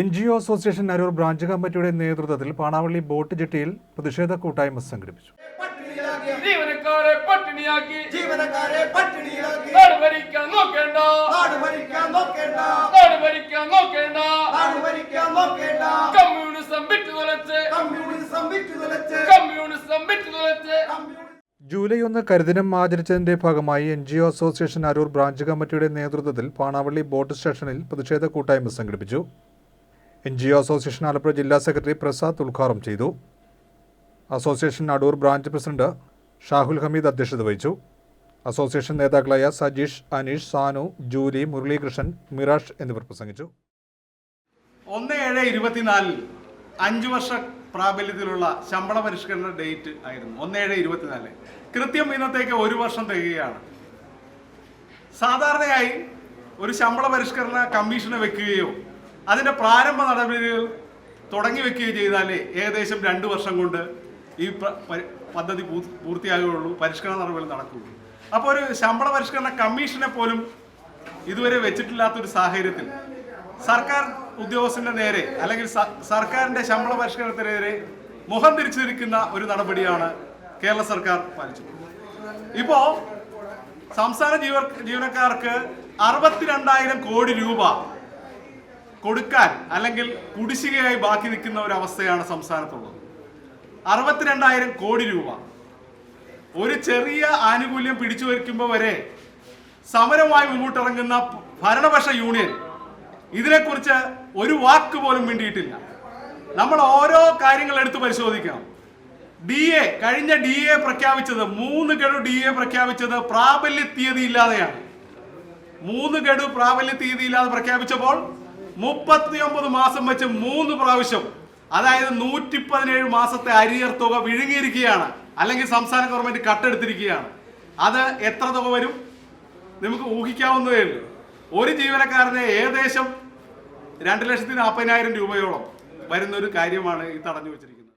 N G O association Aroor branch കമ്മിറ്റിയുടെ നേതൃത്വത്തിൽ Panavally boat ജെട്ടിയിൽ പ്രതിഷേധ കൂട്ടായ്മ സംഘടിപ്പിച്ചു. ജൂലൈ ഒന്ന് കരുദിനം ആചരിച്ചതിന്റെ ഭാഗമായി N G O association Aroor branch കമ്മിറ്റിയുടെ നേതൃത്വത്തിൽ പാണാവള്ളി ബോട്ട് സ്റ്റേഷനിൽ പ്രതിഷേധ കൂട്ടായ്മ സംഘടിപ്പിച്ചു. N G O association Alappuzha ജില്ലാ സെക്രട്ടറി പ്രസാദ് ഉദ്ഘാടനം ചെയ്തു. Association Adoor branch president Shahul Hameed അധ്യക്ഷത വഹിച്ചു. അസോസിയേഷൻ നേതാക്കളായ സജീഷ് അനീഷ് സാനു ജൂലി മുരളീകൃഷ്ണൻ മിറാഷ് എന്നിവർ പ്രസംഗിച്ചു. ഒന്ന് ഏഴ് ഇരുപത്തിനാലിൽ അഞ്ചു വർഷ പ്രാബല്യത്തിലുള്ള ശമ്പള പരിഷ്കരണ ഡേറ്റ് ആയിരുന്നു. ഒന്ന് ഏഴ് ഇരുപത്തിനാല്. കൃത്യം ഇന്നത്തേക്ക് ഒരു വർഷം തികയാണ് സാധാരണയായി ഒരു ശമ്പള പരിഷ്കരണ കമ്മീഷനെ വെക്കുകയോ അതിന്റെ പ്രാരംഭ നടപടികൾ തുടങ്ങി വെക്കുകയും ചെയ്താൽ ഏകദേശം രണ്ട് വർഷം കൊണ്ട് ഈ പദ്ധതി പൂർത്തിയാകുകയുള്ളൂ പരിഷ്കരണ നടപടികൾ നടക്കുകയുള്ളൂ. അപ്പോൾ ഒരു ശമ്പള പരിഷ്കരണ കമ്മീഷനെ പോലും ഇതുവരെ വെച്ചിട്ടില്ലാത്തൊരു സാഹചര്യത്തിൽ സർക്കാർ ഉദ്യോഗസ്ഥന്റെ നേരെ അല്ലെങ്കിൽ സർക്കാരിന്റെ ശമ്പള പരിഷ്കരണത്തിനെതിരെ മുഖം തിരിച്ചിരിക്കുന്ന ഒരു നടപടിയാണ് കേരള സർക്കാർ പാലിച്ചത് ഇപ്പോൾ സംസ്ഥാന ജീവ ജീവനക്കാർക്ക് അറുപത്തിരണ്ടായിരം കോടി രൂപ കൊടുക്കാൻ അല്ലെങ്കിൽ കുടിശ്ശികയായി ബാക്കി നിൽക്കുന്ന ഒരു അവസ്ഥയാണ് സംസ്ഥാനത്തുള്ളത്. അറുപത്തിരണ്ടായിരം കോടി രൂപ. ഒരു ചെറിയ ആനുകൂല്യം പിടിച്ചു വയ്ക്കുമ്പോൾ വരെ സമരമായി മുമ്പോട്ടിറങ്ങുന്ന ഭരണപക്ഷ യൂണിയൻ ഇതിനെക്കുറിച്ച് ഒരു വാക്ക് പോലും വേണ്ടിയിട്ടില്ല നമ്മൾ ഓരോ കാര്യങ്ങൾ എടുത്ത് പരിശോധിക്കണം. ഡി എ കഴിഞ്ഞ ഡി എ പ്രഖ്യാപിച്ചത് മൂന്ന് ഗഡു ഡി എ പ്രഖ്യാപിച്ചത് പ്രാബല്യ തീയതി ഇല്ലാതെയാണ്. മൂന്ന് ഗഡു പ്രാബല്യ തീയതി ഇല്ലാതെ പ്രഖ്യാപിച്ചപ്പോൾ മുപ്പത്തിയൊമ്പത് മാസം വെച്ച് മൂന്ന് പ്രാവശ്യം അതായത് നൂറ്റി പതിനേഴ് മാസത്തെ അരിയർ തുക വിഴുങ്ങിയിരിക്കുകയാണ്. അല്ലെങ്കിൽ സംസ്ഥാന ഗവൺമെന്റ് കട്ടെടുത്തിരിക്കുകയാണ്. അത് എത്ര തുക വരും? നമുക്ക് ഊഹിക്കാവുന്നതേ ഉള്ളൂ. ഒരു ജീവനക്കാരന് ഏകദേശം രണ്ട് ലക്ഷത്തി നാൽപ്പതിനായിരം രൂപയോളം വരുന്ന ഒരു കാര്യമാണ് ഈ തടഞ്ഞു വെച്ചിരിക്കുന്നത്.